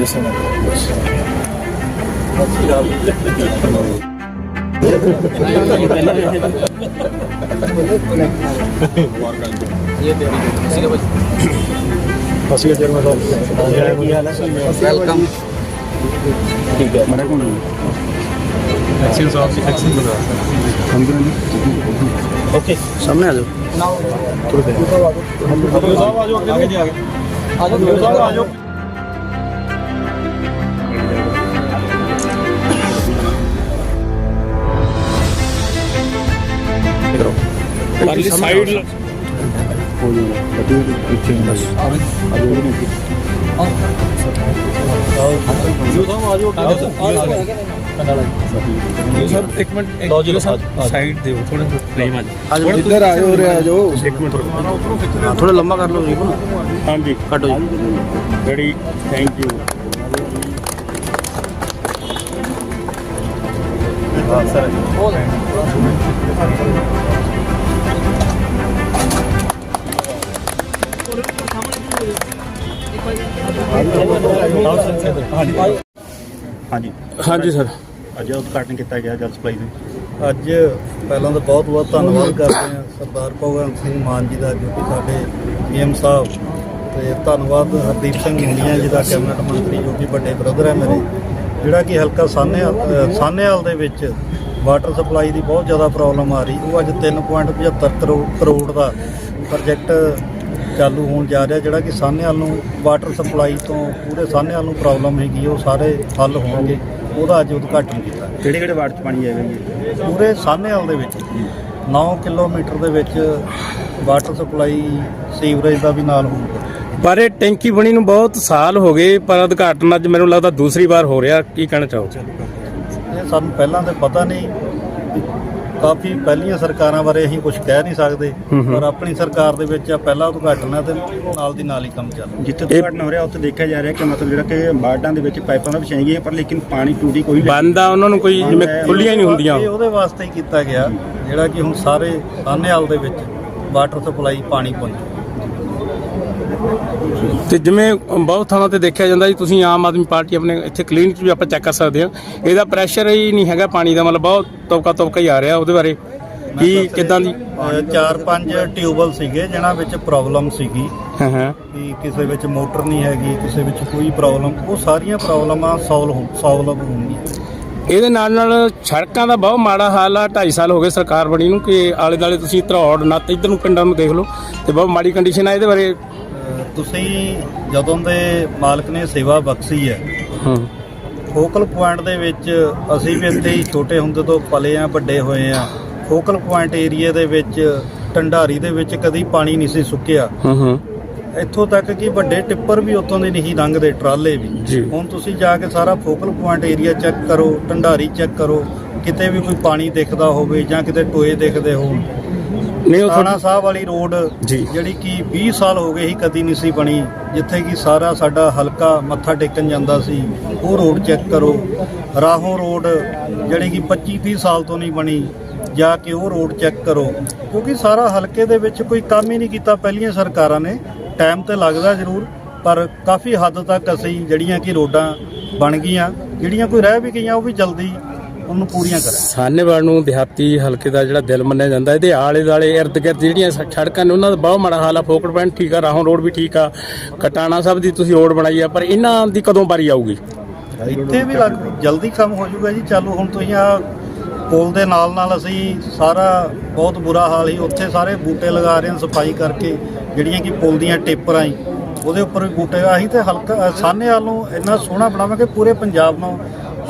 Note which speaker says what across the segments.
Speaker 1: ਜੀ ਸਰ ਅਸੀਂ ਜਰਮਨ ਸਾਹਿਬ
Speaker 2: ਵੈਲਕਮ
Speaker 1: ਠੀਕ ਹੈ ਮੜਾ ਕੋਣ ਐਕਸ਼ਨ ਸਾਹਿਬ ਜੀ ਐਕਸ਼ਨ ਬਤਾ ਓਕੇ ਸਾਹਮਣੇ ਆ ਜਾਓ ਥੋੜੇ ਸਾਹਿਬ ਆ ਜਾਓ ਅੱਗੇ ਜੀ ਆਗੇ ਆ ਜਾਓ ਸਾਹਿਬ ਆ ਜਾਓ ਪਰਲੀ ਸਾਈਡ ਹੋ ਜਾਊਗਾ ਬਟੂ ਪਿੱਛੇ ਬਸ ਆ ਆ ਜਾਓ ਸਰ ਇੱਕ ਮਿੰਟ ਲੋ ਜੀ ਸਾਈਡ ਦੇ ਥੋੜਾ ਫਰੇਮ ਆ
Speaker 2: ਆਜੋ ਇੱਧਰ ਆਜੋ ਉਰੇ ਆਜੋ
Speaker 1: ਇੱਕ ਮਿੰਟ
Speaker 2: ਥੋੜਾ ਲੰਮਾ ਕਰ ਲਓ ਜੀ
Speaker 1: ਹਾਂਜੀ
Speaker 2: ਕੱਟੋ ਜੀ
Speaker 1: ਰੈਡੀ ਥੈਂਕ ਯੂ
Speaker 3: ਹਾਂਜੀ।
Speaker 1: ਹਾਂਜੀ ਸਰ
Speaker 3: ਅੱਜ ਉਦਘਾਟਨ ਕੀਤਾ ਗਿਆ ਜਲ ਸਪਲਾਈ ਦਾ।
Speaker 4: ਅੱਜ ਪਹਿਲਾਂ ਤਾਂ ਬਹੁਤ ਬਹੁਤ ਧੰਨਵਾਦ ਕਰਦੇ ਹਾਂ ਸਰਦਾਰ ਭਗਵੰਤ ਸਿੰਘ ਮਾਨ ਜੀ ਦਾ ਜੋ ਕਿ ਸਾਡੇ ਪੀਐਮ ਸਾਹਿਬ। ਤੇ ਧੰਨਵਾਦ ਹਰਦੀਪ ਸਿੰਘ ਮੁੰਡੀਆਂ ਜੀ ਦਾ ਕੈਬਨਿਟ ਮੰਤਰੀ ਜੋ ਕਿ ਵੱਡੇ ਬ੍ਰਦਰ ਹੈ ਮੇਰੇ। ਜਿਹੜਾ ਕਿ ਹਲਕਾ ਸਾਹਨੇਵਾਲ ਅ, ਸਾਹਨੇਵਾਲ ਦੇ ਵਿੱਚ ਵਾਟਰ ਸਪਲਾਈ ਦੀ ਬਹੁਤ ਜ਼ਿਆਦਾ ਪ੍ਰੋਬਲਮ ਆ ਰਹੀ। ਉਹ ਅੱਜ 3.75 ਕਰੋੜ ਕਰੋੜ ਦਾ ਪ੍ਰੋਜੈਕਟ ਚਾਲੂ ਹੋਣ ਜਾ ਰਿਹਾ ਜਿਹੜਾ ਕਿ ਸਾਹਨੇਵਾਲ ਨੂੰ ਵਾਟਰ ਸਪਲਾਈ ਤੋਂ ਪੂਰੇ ਸਾਹਨੇਵਾਲ ਨੂੰ ਪ੍ਰੋਬਲਮ ਹੈਗੀ ਉਹ ਸਾਰੇ ਹੱਲ ਹੋਣਗੇ ਉਹਦਾ ਅੱਜ ਉਦਘਾਟਨ ਕੀਤਾ।
Speaker 3: ਕਿਹੜੇ ਕਿਹੜੇ ਵਾਰਡ ਚ ਪਾਣੀ ਆਏਗਾ ਜੀ?
Speaker 4: ਪੂਰੇ ਸਾਹਨੇਵਾਲ ਦੇ ਵਿੱਚ 9 ਕਿਲੋਮੀਟਰ ਦੇ ਵਿੱਚ ਵਾਟਰ ਸਪਲਾਈ ਸੀਵਰੇਜ ਦਾ ਵੀ ਨਾਲ ਹੋਊਗਾ।
Speaker 5: ਪਰ ਇਹ ਟੈਂਕੀ ਬਣੀ ਨੂੰ ਬਹੁਤ ਸਾਲ ਹੋ ਗਏ ਪਰ ਉਦਘਾਟਨ ਅੱਜ ਮੈਨੂੰ ਲੱਗਦਾ ਦੂਸਰੀ ਵਾਰ ਹੋ ਰਿਹਾ ਕੀ ਕਹਿਣਾ ਚਾਹੋਗੇ?
Speaker 4: ਇਹ ਸਾਨੂੰ ਪਹਿਲਾਂ ਤਾਂ ਪਤਾ ਨਹੀਂ ਕਾਫੀ ਪਹਿਲੀਆਂ ਸਰਕਾਰਾਂ ਬਾਰੇ ਅਸੀਂ ਕੁਝ ਕਹਿ ਨਹੀਂ ਸਕਦੇ ਪਰ ਆਪਣੀ ਸਰਕਾਰ ਦੇ ਵਿੱਚ ਆ ਪਹਿਲਾ ਉਦਘਾਟਨ ਹੈ ਤੇ ਨਾਲ ਦੀ ਨਾਲ ਹੀ ਕੰਮ ਚੱਲ ਰਿਹਾ।
Speaker 3: ਜਿੱਥੇ ਉਦਘਾਟਨ ਹੋ ਰਿਹਾ ਉੱਥੇ ਦੇਖਿਆ ਜਾ ਰਿਹਾ ਕਿ ਮਤਲਬ ਜਿਹੜਾ ਕਿ ਵਾਰਡਾਂ ਦੇ ਵਿੱਚ ਪਾਈਪਾਂ ਤਾਂ ਵਿਛਾਈਆਂ ਗਈਆਂ ਪਰ ਲੇਕਿਨ ਪਾਣੀ ਟੂਟੀ ਕੋਈ ਨਹੀਂ
Speaker 5: ਬੰਦ ਆ ਉਹਨਾਂ ਨੂੰ ਕੋਈ ਜਿਵੇਂ ਖੁੱਲੀਆਂ ਹੀ ਨਹੀਂ ਹੁੰਦੀਆਂ।
Speaker 4: ਇਹ ਉਹਦੇ ਵਾਸਤੇ ਹੀ ਕੀਤਾ ਗਿਆ ਜਿਹੜਾ ਕਿ ਹੁਣ ਸਾਰੇ ਸਾਹਨੇਵਾਲ ਦੇ ਵਿੱਚ ਵਾਟਰ ਸਪਲਾਈ ਪਾਣੀ ਪਹੁੰਚੇ
Speaker 5: ਤੇ ਜਿਵੇਂ ਬਹੁਤ ਥਾਵਾਂ ਤੇ ਦੇਖਿਆ ਜਾਂਦਾ ਜੀ ਤੁਸੀਂ ਆਮ ਆਦਮੀ ਪਾਰਟੀ ਆਪਣੇ ਇੱਥੇ ਕਲੀਨਿਕ 'ਚ ਵੀ ਆਪਾਂ ਚੈੱਕ ਕਰ ਸਕਦੇ ਹਾਂ। ਇਹਦਾ ਪ੍ਰੈਸ਼ਰ ਹੀ ਨਹੀਂ ਹੈਗਾ ਪਾਣੀ ਦਾ ਮਤਲਬ ਬਹੁਤ ਤੌਕਾ ਤੌਕਾ ਹੀ ਆ ਰਿਹਾ ਉਹਦੇ ਬਾਰੇ। ਕੀ ਕਿਦਾਂ ਦੀ
Speaker 4: ਚਾਰ ਪੰਜ ਟਿਊਬਲ ਸੀਗੇ ਜਿਨ੍ਹਾਂ ਵਿੱਚ ਪ੍ਰੋਬਲਮ ਸੀਗੀ।
Speaker 5: ਹਾਂ ਹਾਂ।
Speaker 4: ਕਿ ਕਿਸੇ ਵਿੱਚ ਮੋਟਰ ਨਹੀਂ ਹੈਗੀ ਕਿਸੇ ਵਿੱਚ ਕੋਈ ਪ੍ਰੋਬਲਮ ਉਹ ਸਾਰੀਆਂ ਪ੍ਰੋਬਲਮਾਂ ਸੋਲਵ ਸੋਲਵ
Speaker 5: ਇਹਦੇ ਨਾਲ ਨਾਲ ਸੜਕਾਂ ਦਾ ਬਹੁਤ ਮਾੜਾ ਹਾਲ ਆ। 2.5 ਸਾਲ ਹੋ ਗਏ ਸਰਕਾਰ ਬਣੀ ਨੂੰ ਕਿ ਆਲੇ ਦਾਲੇ ਤੁਸੀਂ ਧਰੌੜ ਨੱਤ ਇੱਧਰ ਨੂੰ ਪਿੰਡਾਂ ਨੂੰ ਦੇਖ ਲਓ ਤੇ ਬਹੁਤ ਮਾੜੀ ਕੰਡੀਸ਼ਨ ਆ ਇਹਦੇ ਬਾਰੇ।
Speaker 4: ਤੁਸੀਂ ਜਦੋਂ ਦੇ ਮਾਲਕ ਨੇ ਸੇਵਾ ਬਖਸ਼ੀ ਹੈ
Speaker 5: ਹਾਂ।
Speaker 4: ਫੋਕਲ ਪੁਆਇੰਟ ਦੇ ਵਿੱਚ ਅਸੀਂ ਵੀ ਇੱਥੇ ਹੀ ਛੋਟੇ ਹੁੰਦੇ ਤੋਂ ਪਲੇ ਆ ਵੱਡੇ ਹੋਏ ਆ। ਫੋਕਲ ਪੁਆਇੰਟ ਏਰੀਆ ਦੇ ਵਿੱਚ ਢੰਡਾਰੀ ਦੇ ਵਿੱਚ ਕਦੀ ਪਾਣੀ ਨਹੀਂ ਸੀ ਸੁੱਕਿਆ।
Speaker 5: ਹਾਂ ਹਾਂ।
Speaker 4: ਇੱਥੋਂ ਤੱਕ ਕਿ ਵੱਡੇ ਟਿੱਪਰ ਵੀ ਉੱਥੋਂ ਦੇ ਨਹੀਂ ਲੰਘਦੇ ਟਰਾਲੇ ਵੀ। ਹੁਣ ਤੁਸੀਂ ਜਾ ਕੇ ਸਾਰਾ ਫੋਕਲ ਪੁਆਇੰਟ ਏਰੀਆ ਚੈੱਕ ਕਰੋ ਢੰਡਾਰੀ ਚੈੱਕ ਕਰੋ ਕਿਤੇ ਵੀ ਕੋਈ ਪਾਣੀ ਦਿਖਦਾ ਹੋਵੇ ਜਾਂ ਕਿਤੇ ਟੋਏ ਦਿਖਦੇ ਹੋਣ।
Speaker 5: ਨਹੀਂ ਉਹ
Speaker 4: ਥਾਣਾ ਸਾਹਿਬ ਵਾਲੀ ਰੋਡ। ਜਿਹੜੀ ਕਿ 20 ਸਾਲ ਹੋ ਗਏ ਸੀ ਕਦੀ ਨਹੀਂ ਸੀ ਬਣੀ ਜਿੱਥੇ ਕਿ ਸਾਰਾ ਸਾਡਾ ਹਲਕਾ ਮੱਥਾ ਟੇਕਣ ਜਾਂਦਾ ਸੀ ਉਹ ਰੋਡ ਚੈੱਕ ਕਰੋ। ਰਾਹੋਂ ਰੋਡ ਜਿਹੜੀ ਕਿ 25 30 ਸਾਲ ਤੋਂ ਨਹੀਂ ਬਣੀ ਜਾ ਕੇ ਉਹ ਰੋਡ ਚੈੱਕ ਕਰੋ। ਕਿਉਂਕਿ ਸਾਰਾ ਹਲਕੇ ਦੇ ਵਿੱਚ ਕੋਈ ਕੰਮ ਹੀ ਨਹੀਂ ਕੀਤਾ ਪਹਿਲੀਆਂ ਸਰਕਾਰਾਂ ਨੇ। ਟਾਈਮ ਤੇ ਲੱਗਦਾ ਜ਼ਰੂਰ ਪਰ ਕਾਫੀ ਹੱਦ ਤੱਕ ਅਸੀਂ ਜਿਹੜੀਆਂ ਕਿ ਰੋਡਾਂ ਬਣ ਗਈਆਂ ਜਿਹੜੀਆਂ ਕੋਈ ਰਹਿ ਵੀ ਗਈਆਂ ਉਹ ਵੀ ਜਲਦੀ ਉਹਨੂੰ ਪੂਰੀਆਂ ਕਰਾਂ
Speaker 5: ਸਾਨੇਵਾਲ ਨੂੰ ਦਿਹਾਤੀ ਹਲਕੇ ਦਾ ਜਿਹੜਾ ਦਿਲ ਮੰਨਿਆ ਜਾਂਦਾ ਇਹਦੇ ਆਲੇ ਦਾਲੇ ਇਰਦ ਗਿਰਦ ਜਿਹੜੀਆਂ ਸੜਕਾਂ ਨੇ ਉਹਨਾਂ ਦਾ ਬਹੁਤ ਮਾੜਾ ਹਾਲ ਆ ਫੋਕਟ ਪੁਆਇੰਟ ਠੀਕ ਆ ਰਾਹੋਂ ਰੋਡ ਵੀ ਠੀਕ ਆ ਕਟਾਣਾ ਸਾਹਿਬ ਦੀ ਤੁਸੀਂ ਰੋਡ ਬਣਾਈ ਆ ਪਰ ਇਹਨਾਂ ਦੀ ਕਦੋਂ ਵਾਰੀ ਆਊਗੀ?
Speaker 4: ਇੱਥੇ ਵੀ ਲੱਗ ਜਲਦੀ ਕੰਮ ਹੋ ਜਾਊਗਾ ਜੀ ਚਾਲੂ ਹੁਣ ਤੁਸੀਂ ਆ ਪੁਲ ਦੇ ਨਾਲ ਨਾਲ ਅਸੀਂ ਸਾਰਾ ਬਹੁਤ ਬੁਰਾ ਹਾਲ ਹੀ ਉੱਥੇ ਸਾਰੇ ਬੂਟੇ ਲਗਾ ਰਹੇ ਹਾਂ ਸਫ਼ਾਈ ਕਰਕੇ ਜਿਹੜੀਆਂ ਕਿ ਪੁਲ ਦੀਆਂ ਟੇਪਰਾਂ ਹੀ ਉਹਦੇ ਉੱਪਰ ਵੀ ਬੂਟੇ ਆਹੀ ਤੇ ਹਲਕਾ, ਸਾਹਨੇਵਾਲ ਨੂੰ ਇੰਨਾ ਸੋਹਣਾ ਬਣਾਵਾਂਗੇ, ਪੂਰੇ ਪੰਜਾਬ ਨੂੰ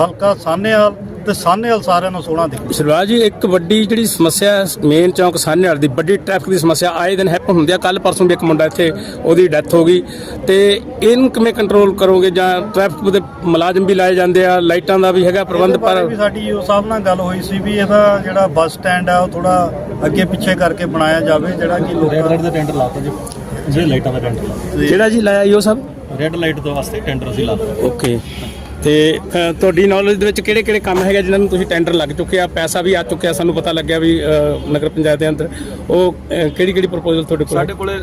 Speaker 4: ਹਲਕਾ ਸਾਹਨੇਵਾਲ ਤੇ ਸਾਹਨੇਵਾਲ ਸਾਰਿਆਂ ਨੂੰ ਸੋਹਣਾ ਦਿਖੂ।
Speaker 5: ਸਰਵਾਜ ਜੀ ਇੱਕ ਵੱਡੀ ਜਿਹੜੀ ਸਮੱਸਿਆ ਮੇਨ ਚੌਂਕ ਸਾਹਨੇਵਾਲ ਦੀ ਵੱਡੀ ਟ੍ਰੈਫਿਕ ਦੀ ਸਮੱਸਿਆ ਆਏ ਦਿਨ ਹੈਪਨ ਹੁੰਦੀ ਆ। ਕੱਲ ਪਰਸੋਂ ਵੀ ਇੱਕ ਮੁੰਡਾ ਇੱਥੇ ਉਹਦੀ ਡੈਥ ਹੋ ਗਈ। ਤੇ ਇਹਨੂੰ ਕਿਵੇਂ ਕੰਟਰੋਲ ਕਰੋਗੇ? ਜਾਂ ਟ੍ਰੈਫਿਕ ਦੇ ਮੁਲਾਜ਼ਮ ਵੀ ਲਾਏ ਜਾਂਦੇ ਆ ਲਾਈਟਾਂ ਦਾ ਵੀ ਹੈਗਾ ਪ੍ਰਬੰਧ ਪਰ
Speaker 4: ਵੀ ਸਾਡੀ ਉਹ ਸਾਹਿਬ ਨਾਲ ਗੱਲ ਹੋਈ ਸੀ ਵੀ ਇਹਦਾ ਜਿਹੜਾ ਬੱਸ ਸਟੈਂਡ ਆ ਉਹ ਥੋੜਾ ਅੱਗੇ ਪਿੱਛੇ ਕਰਕੇ ਬਣਾਇਆ ਜਾਵੇ ਜਿਹੜਾ ਕਿ
Speaker 1: ਰੈੱਡ
Speaker 4: ਲੋਕਾਂ
Speaker 1: ਲਾਈਟ ਦਾ ਟੈਂਡਰ ਲਾਤਾ ਜੀ। ਜਿਹੜੇ ਲਾਈਟਾਂ ਦਾ ਟੈਂਡਰ ਲਾਤਾ।
Speaker 5: ਜਿਹੜਾ ਜੀ ਲਾਇਆ ਈਓ ਸਾਹਿਬ
Speaker 1: ਰੈੱਡ ਲਾਈਟ ਤੋਂ ਵਾਸਤੇ ਟੈਂਡਰ ਅਸੀਂ ਲਾਤਾ।
Speaker 5: ਓਕੇ ਤੇ ਤੁਹਾਡੀ ਨੌਲੇਜ ਦੇ ਵਿੱਚ ਕਿਹੜੇ ਕਿਹੜੇ ਕੰਮ ਹੈਗੇ ਜਿਨ੍ਹਾਂ ਨੂੰ ਤੁਸੀਂ ਟੈਂਡਰ ਲੱਗ ਚੁੱਕੇ ਆ ਪੈਸਾ ਵੀ ਆ ਚੁੱਕਿਆ ਸਾਨੂੰ ਪਤਾ ਲੱਗਿਆ ਵੀ ਨਗਰ ਪੰਚਾਇਤ ਦੇ ਅੰਦਰ। ਉਹ ਕਿਹੜੀ ਕਿਹੜੀ ਪ੍ਰਪੋਜ਼ਲ ਤੁਹਾਡੇ ਕੋਲ ਸਾਡੇ ਕੋਲੇ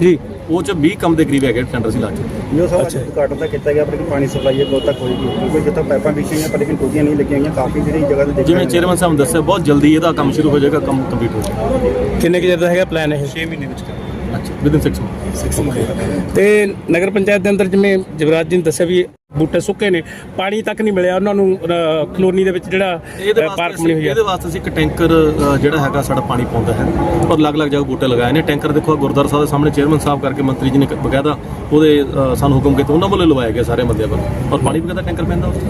Speaker 5: ਜੀ।
Speaker 1: ਉਹ ਚ 20 ਕੰਮ ਦੇ ਕਰੀਬ ਹੈਗੇ ਟੈਂਡਰ ਸੀ ਲਾ ਚੁੱਕੇ
Speaker 3: ਜੋ ਸਭ ਅੱਜ ਉਦਘਾਟਨ ਤਾਂ ਕੀਤਾ ਗਿਆ ਪਰ ਕਿ ਪਾਣੀ ਸਪਲਾਈ ਹੈ ਕਦੋਂ ਤੱਕ ਹੋਏਗੀ ਕਿਉਂਕਿ ਜਿੱਥੇ ਪਾਈਪਾਂ ਵਿਛੀਆਂ ਪਰ ਲੇਕਿਨ ਟੂਟੀਆਂ ਨਹੀਂ ਲੱਗੀਆਂ ਹੋਈਆਂ ਕਾਫੀ ਜਿਹੜੀ ਜਗ੍ਹਾ ਤੇ
Speaker 1: ਜਿਵੇਂ। ਚੇਅਰਮੈਨ ਸਾਹਿਬ ਨੇ ਦੱਸਿਆ ਬਹੁਤ ਜਲਦੀ ਇਹਦਾ ਕੰਮ ਸ਼ੁਰੂ ਹੋ ਜਾਏਗਾ ਕੰਮ ਕੰਪਲੀਟ ਹੋ ਜਾਏਗਾ।
Speaker 5: ਕਿੰਨੇ ਕੁ ਚਿਰ ਦਾ ਹੈਗਾ ਪਲਾਨ ਇਹ?
Speaker 1: ਅੱਛਾ ਵਿਦਿਨ 6 ਮੰਥ
Speaker 5: ਤੇ ਨਗਰ ਪੰਚਾਇਤ ਦੇ ਅੰਦਰ ਜਿਵੇਂ ਜਵਰਾਜ ਜੀ ਨੇ ਦੱਸਿਆ ਵੀ ਬੂਟੇ ਸੁੱਕੇ ਨੇ ਪਾਣੀ ਤੱਕ ਨਹੀਂ ਮਿਲਿਆ ਉਹਨਾਂ ਨੂੰ ਅ, ਕਲੋਨੀ ਦੇ ਵਿੱਚ ਜਿਹੜਾ
Speaker 1: ਇਹਦੇ
Speaker 5: ਅ,
Speaker 1: ਵਾਸਤੇ
Speaker 5: ਪਾਰਕ
Speaker 1: ਅਸੀਂ-
Speaker 5: ਬਣੀ ਹੋਈ ਹੈ।
Speaker 1: ਇਹਦੇ ਵਾਸਤੇ ਅਸੀਂ ਇੱਕ ਟੈਂਕਰ ਅ, ਜਿਹੜਾ ਹੈਗਾ ਸਾਡਾ ਪਾਣੀ ਪਾਉਂਦਾ ਹੈ। ਔਰ ਅਲੱਗ-ਅਲੱਗ ਜਗ੍ਹਾ ਬੂਟੇ ਲਗਾਏ ਨੇ। ਟੈਂਕਰ ਦੇਖੋ ਗੁਰਦੁਆਰਾ ਸਾਹਿਬ ਦੇ ਸਾਹਮਣੇ ਚੇਅਰਮੈਨ ਸਾਹਿਬ ਕਰਕੇ ਮੰਤਰੀ ਜੀ ਨੇ ਕ- ਬਕਾਇਦਾ ਉਹਦੇ ਅ, ਸਾਨੂੰ ਹੁਕਮ ਕੀਤਾ ਉਹਨਾਂ ਵੱਲੋਂ ਲਵਾਏ ਗਏ ਸਾਰੇ ਬੰਦਿਆਂ ਵੱਲੋਂ। ਔਰ ਪਾਣੀ ਬਕਾਇਦਾ ਟੈਂਕਰ ਪੈਂਦਾ 'ਚ।